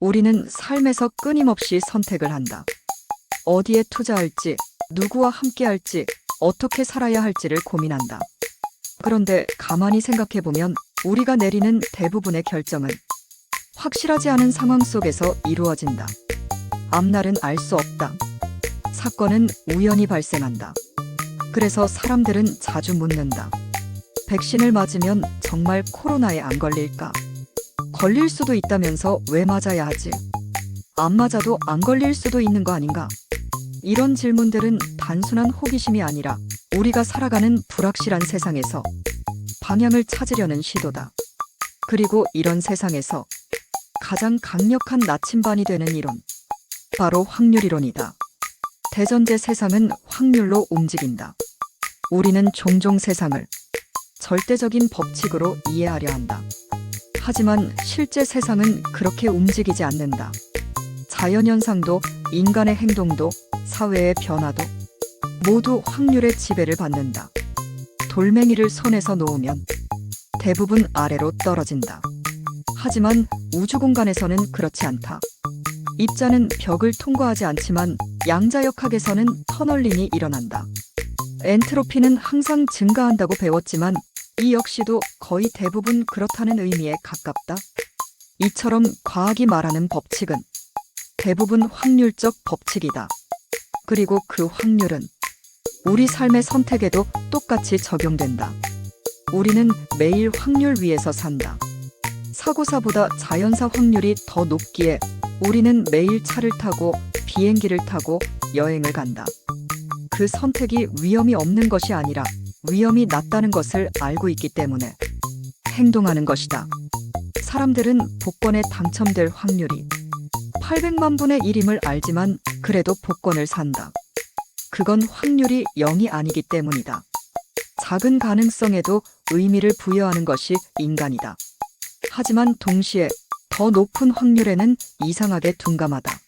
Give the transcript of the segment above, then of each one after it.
우리는 삶에서 끊임없이 선택을 한다. 어디에 투자할지, 누구와 함께 할지, 어떻게 살아야 할지를 고민한다. 그런데 가만히 생각해보면 우리가 내리는 대부분의 결정은 확실하지 않은 상황 속에서 이루어진다. 앞날은 알 수 없다. 사건은 우연히 발생한다. 그래서 사람들은 자주 묻는다. 백신을 맞으면 정말 코로나에 안 걸릴까? 걸릴 수도 있다면서 왜 맞아야 하지? 안 맞아도 안 걸릴 수도 있는 거 아닌가? 이런 질문들은 단순한 호기심이 아니라 우리가 살아가는 불확실한 세상에서 방향을 찾으려는 시도다. 그리고 이런 세상에서 가장 강력한 나침반이 되는 이론. 바로 확률이론이다. 대전제 세상은 확률로 움직인다. 우리는 종종 세상을 절대적인 법칙으로 이해하려 한다. 하지만 실제 세상은 그렇게 움직이지 않는다. 자연현상도 인간의 행동도 사회의 변화도 모두 확률의 지배를 받는다. 돌멩이를 손에서 놓으면 대부분 아래로 떨어진다. 하지만 우주 공간에서는 그렇지 않다. 입자는 벽을 통과하지 않지만 양자역학에서는 터널링이 일어난다. 엔트로피는 항상 증가한다고 배웠지만 이 역시도 거의 대부분 그렇다는 의미에 가깝다. 이처럼 과학이 말하는 법칙은 대부분 확률적 법칙이다. 그리고 그 확률은 우리 삶의 선택에도 똑같이 적용된다. 우리는 매일 확률 위에서 산다. 사고사보다 자연사 확률이 더 높기에 우리는 매일 차를 타고 비행기를 타고 여행을 간다. 그 선택이 위험이 없는 것이 아니라 위험이 낮다는 것을 알고 있기 때문에 행동하는 것이다. 사람들은 복권에 당첨될 확률이 800만 분의 1임을 알지만 그래도 복권을 산다. 그건 확률이 0이 아니기 때문이다. 작은 가능성에도 의미를 부여하는 것이 인간이다. 하지만 동시에 더 높은 확률에는 이상하게 둔감하다.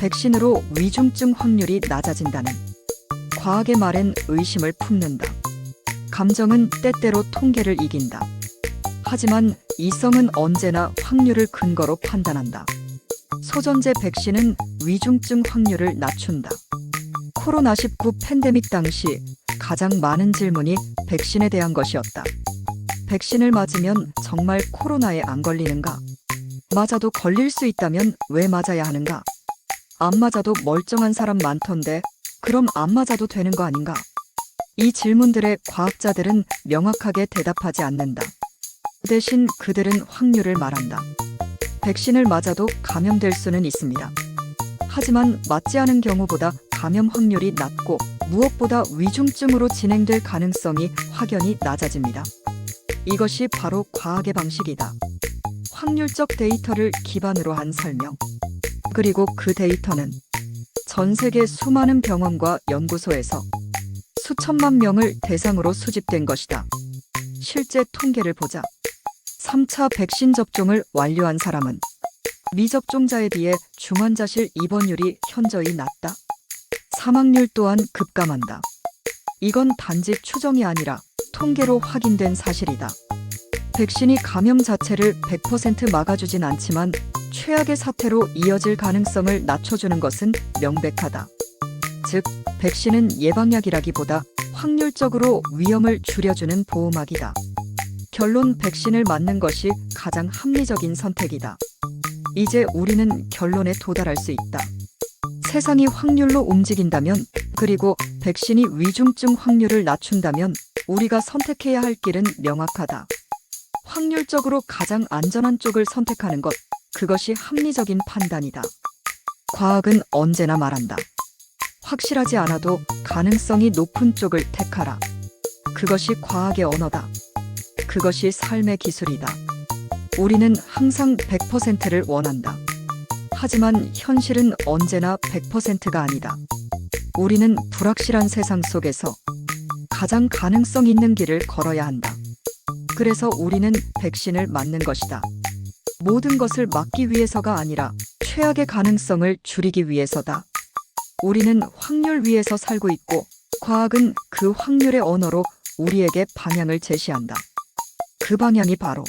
백신으로 위중증 확률이 낮아진다는 과학의 말엔 의심을 품는다. 감정은 때때로 통계를 이긴다. 하지만 이성은 언제나 확률을 근거로 판단한다. 소전제 백신은 위중증 확률을 낮춘다. 코로나19 팬데믹 당시 가장 많은 질문이 백신에 대한 것이었다. 백신을 맞으면 정말 코로나에 안 걸리는가? 맞아도 걸릴 수 있다면 왜 맞아야 하는가? 안 맞아도 멀쩡한 사람 많던데 그럼 안 맞아도 되는 거 아닌가? 이 질문들에 과학자들은 명확하게 대답하지 않는다. 대신 그들은 확률을 말한다. 백신을 맞아도 감염될 수는 있습니다. 하지만 맞지 않은 경우보다 감염 확률이 낮고 무엇보다 위중증으로 진행될 가능성이 확연히 낮아집니다. 이것이 바로 과학의 방식이다. 확률적 데이터를 기반으로 한 설명. 그리고 그 데이터는 전 세계 수많은 병원과 연구소에서 수천만 명을 대상으로 수집된 것이다. 실제 통계를 보자. 3차 백신 접종을 완료한 사람은 미접종자에 비해 중환자실 입원율이 현저히 낮다. 사망률 또한 급감한다. 이건 단지 추정이 아니라 통계로 확인된 사실이다. 백신이 감염 자체를 100% 막아주진 않지만 최악의 사태로 이어질 가능성을 낮춰주는 것은 명백하다. 즉, 백신은 예방약이라기보다 확률적으로 위험을 줄여주는 보호막이다. 결론 백신을 맞는 것이 가장 합리적인 선택이다. 이제 우리는 결론에 도달할 수 있다. 세상이 확률로 움직인다면, 그리고 백신이 위중증 확률을 낮춘다면, 우리가 선택해야 할 길은 명확하다. 확률적으로 가장 안전한 쪽을 선택하는 것, 그것이 합리적인 판단이다. 과학은 언제나 말한다. 확실하지 않아도 가능성이 높은 쪽을 택하라. 그것이 과학의 언어다. 그것이 삶의 기술이다. 우리는 항상 100%를 원한다. 하지만 현실은 언제나 100%가 아니다. 우리는 불확실한 세상 속에서 가장 가능성 있는 길을 걸어야 한다. 그래서 우리는 백신을 맞는 것이다. 모든 것을 막기 위해서가 아니라 최악의 가능성을 줄이기 위해서다. 우리는 확률 위에서 살고 있고 과학은 그 확률의 언어로 우리에게 방향을 제시한다. 그 방향이 바로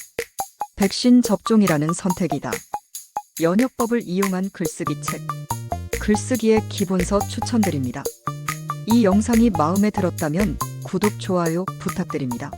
백신 접종이라는 선택이다. 연역법을 이용한 글쓰기 책. 글쓰기의 기본서 추천드립니다. 이 영상이 마음에 들었다면 구독, 좋아요 부탁드립니다.